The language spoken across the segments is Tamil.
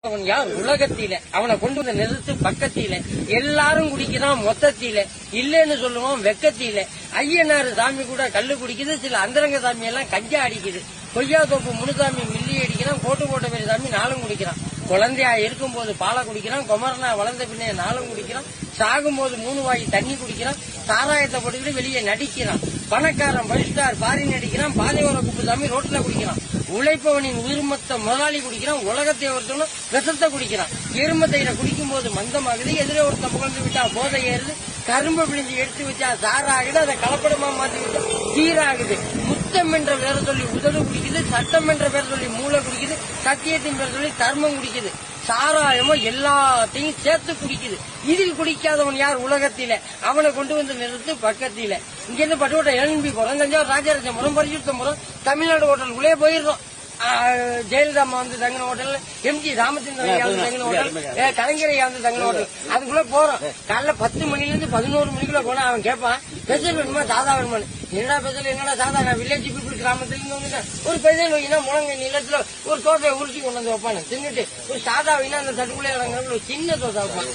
அவன் யார்? உலகத்தில. அவனை கொண்டு வந்து நிறுத்து பக்கத்தில. எல்லாரும் குடிக்கிறான் மொத்தத்தில. இல்லைன்னு சொல்லுவான் வெக்கத்தில. ஐயனார் சாமி கூட கல்லு குடிக்குது சில அந்தரங்க சாமி எல்லாம் கஞ்சா அடிக்குது. கொய்யா தோப்பு முனுசாமி மில்லி அடிக்கிறான் கோட்டு போட்ட பெரிய சாமி நாளும் குடிக்கிறான். குழந்தையா இருக்கும்போது பாலை குடிக்கிறான் குமரனா வளர்ந்த பின்னே நாளும் குடிக்கிறான். சாகும்போது மூணு வாய் தண்ணி குடிக்கிறான். சாராயத்தை போட்டுக்கிட்டு வெளியே நடிக்கிறான். பணக்காரன் ஃபைவ் பாரின் பாரி நடிக்கிறான். பாதையோர குப்புசாமி ரோட்ல குடிக்கிறான். உழைப்பவனின் உயிர்மத்த முதலாளி குடிக்கிறான் உலகத்தை ஒருத்தனும் விஷத்தை குடிக்கிறான். எரும தயிரை குடிக்கும் போது மந்தமாகுது. எதிரே ஒருத்தன் புகழ்ந்து விட்டா போதை ஏறுது. கரும்பு பிழிஞ்சு எடுத்து வச்சா சாராகுது. அதை கலப்படமா மாத்தி விட்டா சீராகுது. முத்தம் என்ற பேர சொல்லி உதடு குடிக்குது சட்டம் என்ற பேர சொல்லி மூளை குடிக்குது. சத்தியத்தின் பேரை சொல்லி தர்மம் குடிக்குது. சாராயமோ எல்லாத்தையும் சேர்த்து குடிக்குது. இதில் குடிக்காதவன் யார் உலகத்தில? அவனை கொண்டு வந்து நிறுத்து பக்கத்தில. இங்க இருந்து பட்டுக்கோட்டை எழும்பி போறோம். தஞ்சாவூர் ராஜராஜ முறம் பரிசுத்தம் தமிழ்நாடு ஹோட்டலுக்குள்ளே போயிடுறோம். ஆ, ஜெயலலிதா அம்மா வந்து தங்கின ஹோட்டல் எம்ஜி ராமச்சந்திரன் தங்கின ஹோட்டல் ஏ, கலைஞர் ஐயா வந்து தங்கின ஹோட்டல். அதுக்குள்ள போறோம். காலைல பத்து மணில இருந்து பதினோரு மணிக்குள்ள போனா அவன் கேட்பான் ஸ்பெஷல் வேணுமா? சாதா வேணுமா என்னடா ஸ்பெஷல் என்னடா சாதா? வில்லேஜ் பீப்புள் கிராமத்துல இருந்து ஒரு ஸ்பெஷல் வைனா முழங்க நிலத்துல ஒரு தோசை உருட்டி கொண்டு வந்து வைப்பானு. தின்னுட்டு ஒரு சாதா வைனா அந்த தட்டுக்குள்ளே இறங்குற ஒரு சின்ன தோசை வைப்பான்.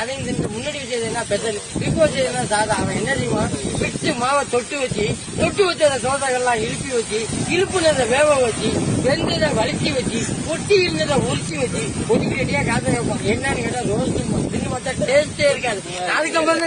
அதே இந்த முன்னாடி வச்சது என்ன ஸ்பெஷல் இப்போ வச்சது என்ன சாதா? அவன் என்ன செய்வான் விட்டு மாவை தொட்டு வச்சு தொட்டு வச்ச அந்த தோசைகள்லாம் இழுப்பி வச்சு இழுப்புனதை வேக வச்சு வெந்ததை வலிச்சு வச்சு ஒட்டி இருந்ததை உரிச்சு வச்சு ஒட்டி ரெடியா காசை வைப்பான். என்னன்னு கேட்டா ரோஸ் தின்னு பார்த்தா டேஸ்டே இருக்காது. அதுக்கப்புறம்